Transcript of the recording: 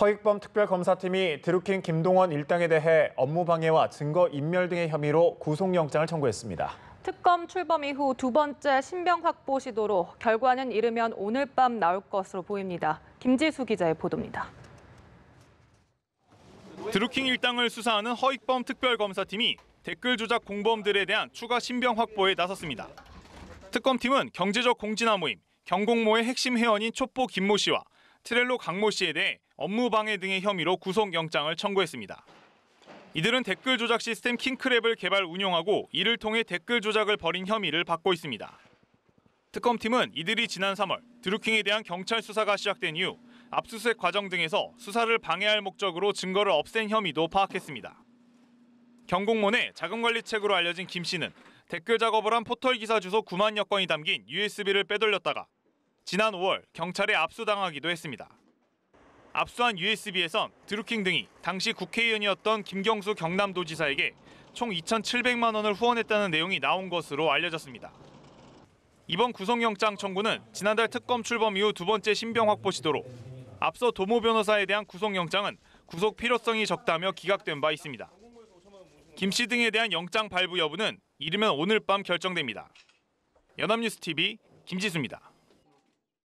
허익범 특별검사팀이 드루킹 김동원 일당에 대해 업무방해와 증거 인멸 등의 혐의로 구속영장을 청구했습니다. 특검 출범 이후 두 번째 신병 확보 시도로 결과는 이르면 오늘 밤 나올 것으로 보입니다. 김지수 기자의 보도입니다. 드루킹 일당을 수사하는 허익범 특별검사팀이 댓글 조작 공범들에 대한 추가 신병 확보에 나섰습니다. 특검팀은 경제적 공진화 모임, 경공모의 핵심 회원인 촛보 김모 씨와 트렐로 강모 씨에 대해 업무 방해 등의 혐의로 구속영장을 청구했습니다. 이들은 댓글 조작 시스템 킹크랩을 개발 운용하고 이를 통해 댓글 조작을 벌인 혐의를 받고 있습니다. 특검팀은 이들이 지난 3월 드루킹에 대한 경찰 수사가 시작된 이후 압수수색 과정 등에서 수사를 방해할 목적으로 증거를 없앤 혐의도 파악했습니다. 경공문의 자금관리책으로 알려진 김 씨는 댓글 작업을 한 포털 기사 주소 9만 여 건이 담긴 USB를 빼돌렸다가 지난 5월 경찰에 압수당하기도 했습니다. 압수한 USB에선 드루킹 등이 당시 국회의원이었던 김경수 경남도지사에게 총 2,700만 원을 후원했다는 내용이 나온 것으로 알려졌습니다. 이번 구속영장 청구는 지난달 특검 출범 이후 두 번째 신병 확보 시도로 앞서 도모 변호사에 대한 구속영장은 구속 필요성이 적다며 기각된 바 있습니다. 김 씨 등에 대한 영장 발부 여부는 이르면 오늘 밤 결정됩니다. 연합뉴스 TV 김지수입니다.